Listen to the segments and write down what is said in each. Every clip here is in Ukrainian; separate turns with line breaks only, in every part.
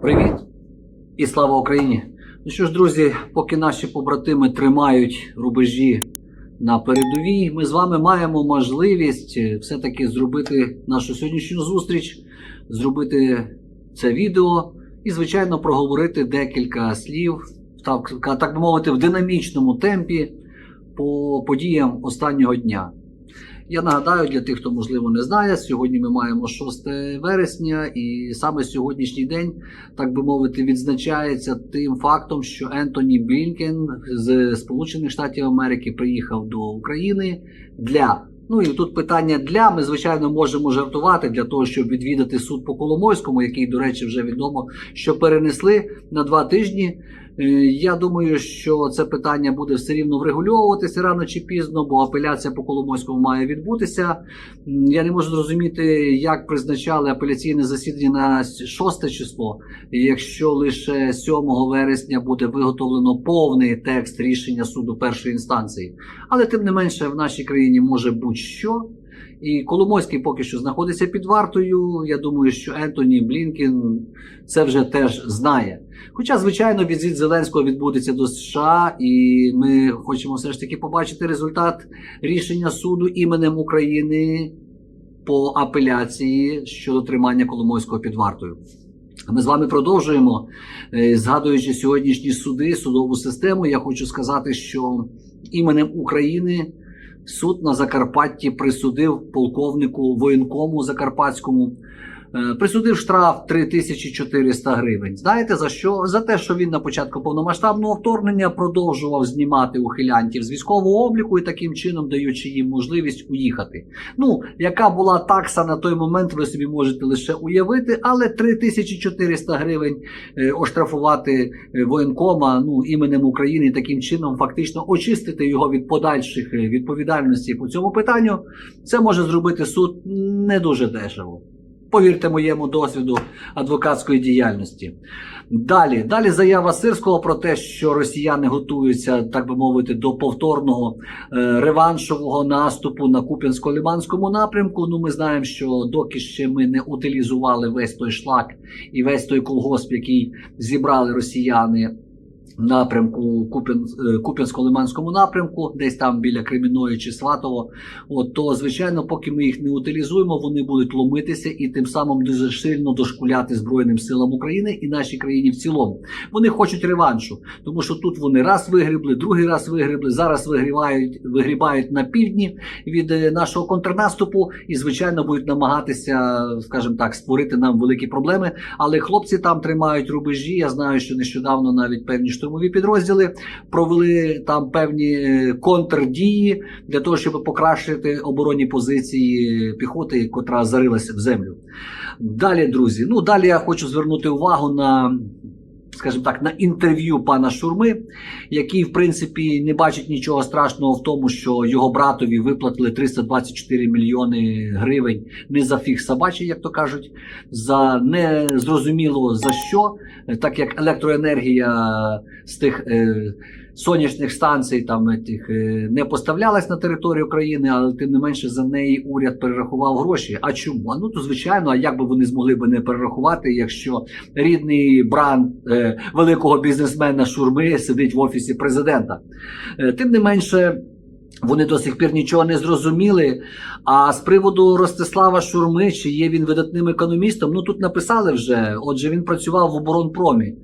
Привіт і слава Україні! Ну що ж, друзі, поки наші побратими тримають рубежі на передовій, ми з вами маємо можливість е, все-таки зробити нашу сьогоднішню зустріч, зробити це відео і, звичайно, проговорити декілька слів, так, так би мовити, в динамічному темпі по подіям останнього дня. Я нагадаю для тих, хто можливо не знає, сьогодні ми маємо 6 вересня, і саме сьогоднішній день, так би мовити, відзначається тим фактом, що Ентоні Блінкен з Сполучених Штатів Америки приїхав до України для. Ну і тут питання для. Ми, звичайно, можемо жартувати для того, щоб відвідати суд по Коломойському, який, до речі, вже відомо, що перенесли на два тижні. Е, Я думаю, що це питання буде все рівно врегульовуватися рано чи пізно, бо апеляція по Коломойському має відбутися. Я не можу зрозуміти, як призначали апеляційне засідання на 6 число, якщо лише 7 вересня буде виготовлено повний текст рішення суду першої інстанції. Але тим не менше в нашій країні може будь-що. І Коломойський поки що знаходиться під вартою. Я думаю, що Ентоні Блінкен це вже теж знає. Хоча, звичайно, візит Зеленського відбудеться до США, і ми хочемо все ж таки побачити результат рішення суду іменем України по апеляції щодо тримання Коломойського під вартою. Ми з вами продовжуємо. Е, Згадуючи сьогоднішні суди, судову систему, я хочу сказати, що іменем України суд на Закарпатті присудив полковнику воєнкому Закарпатському. Е, Присудив штраф 3400 гривень. Знаєте за що? За те, що він на початку повномасштабного вторгнення продовжував знімати ухилянтів з військового обліку і таким чином даючи їм можливість уїхати. Ну, яка була такса на той момент, ви собі можете лише уявити, але 3400 гривень е, оштрафувати е, воєнкома ну, іменем України і таким чином фактично очистити його від подальших відповідальностей по цьому питанню, це може зробити суд не дуже дешево. Повірте моєму досвіду адвокатської діяльності. Далі, далі заява Сирського про те, що росіяни готуються, так би мовити, до повторного е, реваншового наступу на Куп'янсько-Лиманському напрямку. Ну, ми знаємо, що доки ще ми не утилізували весь той шлак і весь той колгосп, який зібрали росіяни напрямку е, Куп'янсько-Лиманському напрямку, десь там біля Креміної чи Сватово, от, то звичайно, поки ми їх не утилізуємо, вони будуть ломитися і тим самим дуже сильно дошкуляти Збройним силам України і нашій країні в цілому. Вони хочуть реваншу, тому що тут вони раз вигрібли, другий раз вигрібли, зараз вигрібають, вигрібають на півдні від е, нашого контрнаступу і, звичайно, будуть намагатися, скажімо так, створити нам великі проблеми. Але хлопці там тримають рубежі. Я знаю, що нещодавно навіть певні штурмові підрозділи провели там певні е, контрдії для того, щоб покращити оборонні позиції піхоти, котра зарилася в землю. Далі, друзі, ну далі я хочу звернути увагу на. Скажімо так, на інтерв'ю пана Шурми, який, в принципі, не бачить нічого страшного в тому, що його братові виплатили 324 мільйони гривень не за фіг собачий, як то кажуть, за незрозуміло за що, так як електроенергія з тих е, сонячних станцій там тих, е, не поставлялась на територію країни, але тим не менше за неї уряд перерахував гроші. А чому? А ну то звичайно, а як би вони змогли би не перерахувати, якщо рідний бранд е, великого бізнесмена Шурми сидить в офісі президента? Е, тим не менше. Вони до сих пір нічого не зрозуміли. А з приводу Ростислава Шурми, чи є він видатним економістом, ну тут написали вже. Отже, він працював в оборонпромі,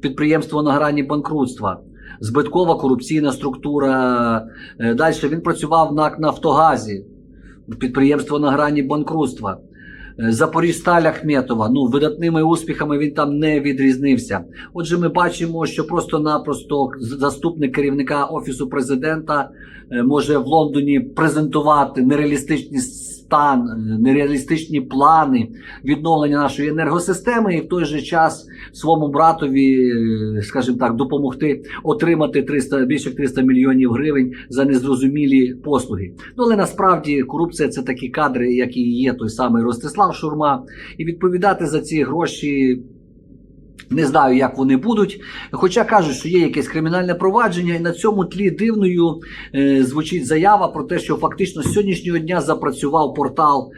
підприємство на грані банкрутства, збиткова корупційна структура. Е, Далі він працював на Нафтогазі, підприємство на грані банкрутства. Е, Запоріжсталь Ахметова, ну видатними успіхами він там не відрізнився. Отже, ми бачимо, що просто-напросто заступник керівника офісу президента е, може в Лондоні презентувати нереалістичні стан, е, нереалістичні плани відновлення нашої енергосистеми, і в той же час своєму братові, е, скажімо так, допомогти отримати 300, більше 300 мільйонів гривень за незрозумілі послуги. Ну але насправді корупція це такі кадри, які є той самий Ростислав Шурма, і відповідати за ці гроші. Не знаю, як вони будуть. Хоча кажуть, що є якесь кримінальне провадження, і на цьому тлі дивною е, звучить заява про те, що фактично з сьогоднішнього дня запрацював портал,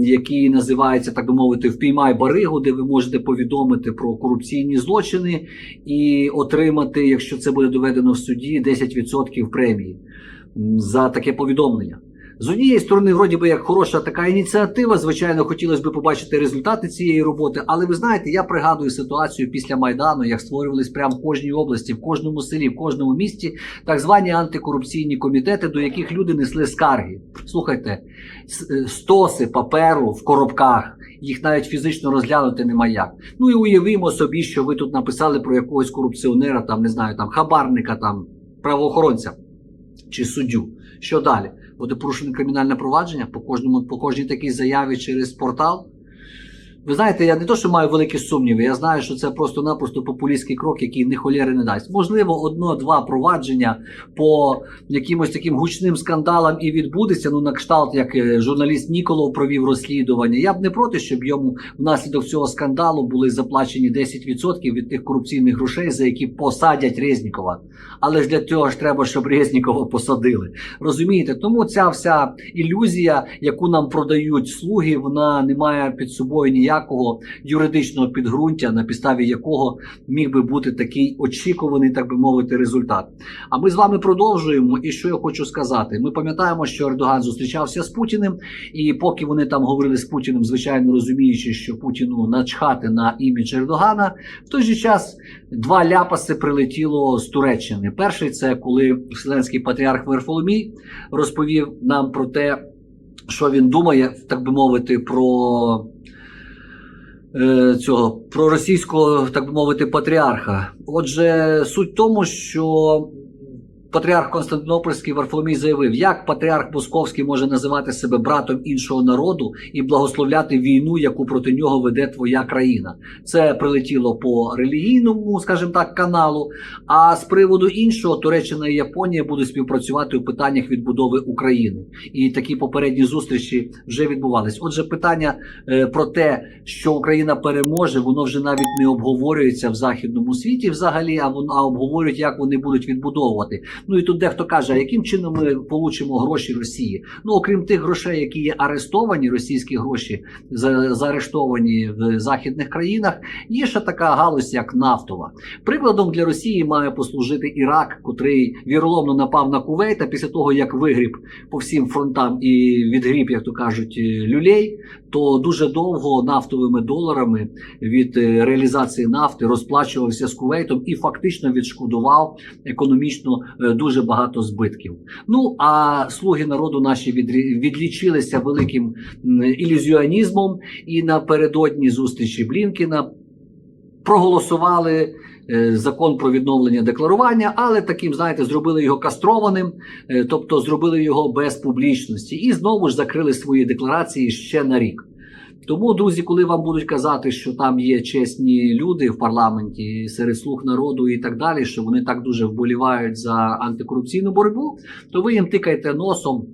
який називається, так би мовити, Впіймай Баригу, де ви можете повідомити про корупційні злочини і отримати, якщо це буде доведено в суді, 10% премії за таке повідомлення. З однієї сторони, вроді би як хороша така ініціатива. Звичайно, хотілося б побачити результати цієї роботи. Але ви знаєте, я пригадую ситуацію після майдану, як створювались прямо в кожній області, в кожному селі, в кожному місті так звані антикорупційні комітети, до яких люди несли скарги. Слухайте, е, стоси паперу в коробках. Їх навіть фізично розглянути нема як. Ну і уявімо собі, що ви тут написали про якогось корупціонера, там не знаю, там хабарника, там правоохоронця чи суддю. Що далі? Буде порушене кримінальне провадження по кожному по кожній такій заяві через портал. Ви знаєте, я не то, що маю великі сумніви, я знаю, що це просто-напросто популістський крок, який ні холєри не дасть. Можливо, одно-два провадження по якимось таким гучним скандалам і відбудеться. Ну, на кшталт, як е, журналіст Ніколов провів розслідування. Я б не проти, щоб йому внаслідок цього скандалу були заплачені 10% від тих корупційних грошей, за які посадять Резнікова. Але ж для цього ж треба, щоб Резнікова посадили. Розумієте? Тому ця вся ілюзія, яку нам продають слуги, вона не має під собою ніякого юридичного підґрунтя, на підставі якого міг би бути такий очікуваний, так би мовити, результат. А ми з вами продовжуємо. І що я хочу сказати? Ми пам'ятаємо, що Ердоган зустрічався з Путіним, і поки вони там говорили з Путіним, звичайно розуміючи, що Путіну начхати на імідж Ердогана, в той же час два ляпаси прилетіло з Туреччини. Перший це коли Вселенський патріарх Варфоломій розповів нам про те, що він думає, так би мовити, про. Е, Цього проросійського, так би мовити, патріарха. Отже, суть в тому, що патріарх Константинопольський Варфоломій заявив, як патріарх Московський може називати себе братом іншого народу і благословляти війну, яку проти нього веде твоя країна. Це прилетіло по релігійному, скажімо так, каналу. А з приводу іншого, Туреччина і Японія будуть співпрацювати у питаннях відбудови України. І такі попередні зустрічі вже відбувались. Отже, питання е, про те, що Україна переможе, воно вже навіть не обговорюється в західному світі взагалі, а обговорюють, як вони будуть відбудовувати. Ну і тут дехто каже, а яким чином ми получимо гроші Росії? Ну окрім тих грошей, які є арестовані, російські гроші заарештовані в західних країнах, є ще така галузь, як нафтова. Прикладом для Росії має послужити Ірак, котрий віроломно напав на Кувейт, а після того як вигріб по всім фронтам і відгріб, як то кажуть, люлей, то дуже довго нафтовими доларами від е, реалізації нафти розплачувався з Кувейтом і фактично відшкодував економічно е, дуже багато збитків. Ну а слуги народу наші відлічилися великим ілюзіонізмом і напередодні зустрічі Блінкіна проголосували. е, Закон про відновлення декларування, але таким, знаєте, зробили його кастрованим, е, тобто зробили його без публічності, і знову ж закрили свої декларації ще на рік. Тому, друзі, коли вам будуть казати, що там є чесні люди в парламенті серед слуг народу і так далі, що вони так дуже вболівають за антикорупційну боротьбу, то ви їм тикаєте носом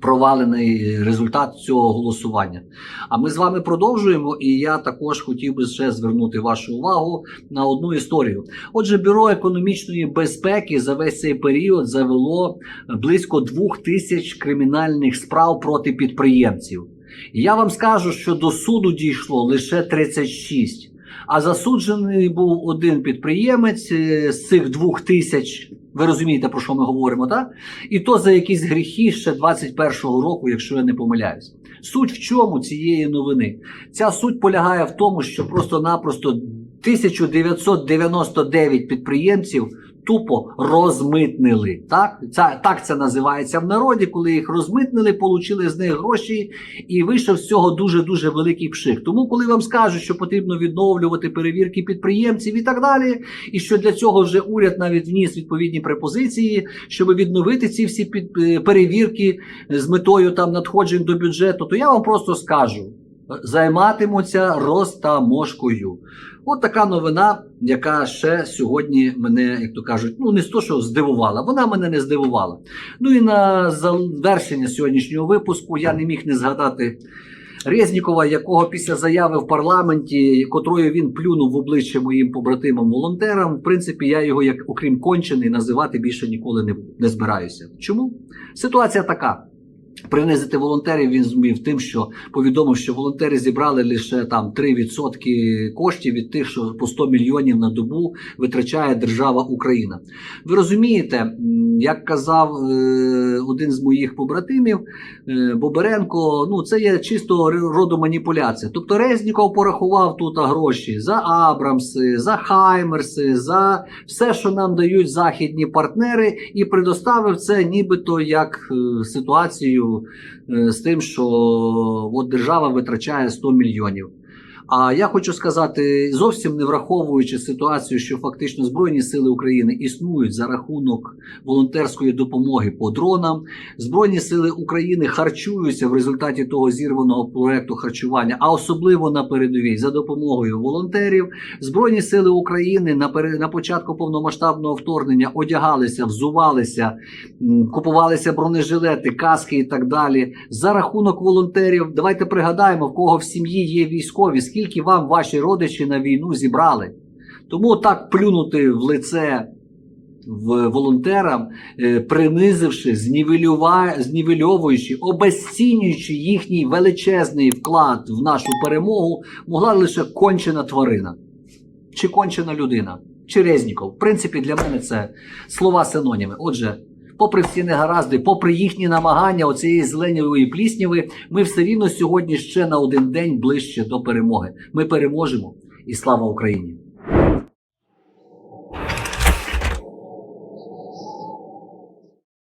провалений результат цього голосування. А ми з вами продовжуємо, і я також хотів би ще звернути вашу увагу на одну історію. Отже, бюро економічної безпеки за весь цей період завело близько двох тисяч кримінальних справ проти підприємців. Я вам скажу, що до суду дійшло лише 36. А засуджений був один підприємець е, з цих двох тисяч. Ви розумієте, про що ми говоримо, так? І то за якісь гріхи ще 21-го року, якщо я не помиляюсь. Суть в чому цієї новини? Ця суть полягає в тому, що просто-напросто 1999 підприємців тупо розмитнили. Так? Це, так це називається в народі, коли їх розмитнили, отримали з них гроші, і вийшов з цього дуже-дуже великий пшик. Тому, коли вам скажуть, що потрібно відновлювати перевірки підприємців і так далі, і що для цього вже уряд навіть вніс відповідні препозиції, щоб відновити ці всі під, е, перевірки з метою там надходжень до бюджету, то я вам просто скажу. Займатимуться розтаможкою. От така новина, яка ще сьогодні мене, як то кажуть, ну не з то, що здивувала, вона мене не здивувала. Ну і на завершення сьогоднішнього випуску я не міг не згадати Резнікова, якого після заяви в парламенті, котрою він плюнув в обличчя моїм побратимам-волонтерам, в принципі, я його як окрім кончений називати більше ніколи не, не збираюся. Чому? Ситуація така. Принизити волонтерів він зумів тим, що повідомив, що волонтери зібрали лише там 3% коштів від тих, що по 100 мільйонів на добу витрачає держава Україна. Ви розумієте, як казав е, один з моїх побратимів е, Боберенко, ну це є чисто роду маніпуляція. Тобто Резніков порахував тут гроші за Абрамси, за Хаймерси, за все, що нам дають західні партнери, і предоставив це нібито як е, ситуацію з тим, що от держава витрачає 100 мільйонів. А я хочу сказати, зовсім не враховуючи ситуацію, що фактично Збройні сили України існують за рахунок волонтерської допомоги по дронам. Збройні сили України харчуються в результаті того зірваного проекту харчування, а особливо на передовій за допомогою волонтерів. Збройні сили України на на початку повномасштабного вторгнення одягалися, взувалися, купувалися бронежилети, каски і так далі. За рахунок волонтерів, давайте пригадаємо, в кого в сім'ї є військові, скільки вам ваші родичі на війну зібрали. Тому так плюнути в лице волонтерам, е, принизивши, знівельовуючи, обезцінюючи їхній величезний вклад в нашу перемогу, могла лише кончена тварина чи кончена людина, чи Резніков. В принципі, для мене це слова синоніми. Отже, попри всі негаразди, попри їхні намагання оцієї зеленої плісніви, ми все рівно сьогодні ще на один день ближче до перемоги. Ми переможемо і слава Україні!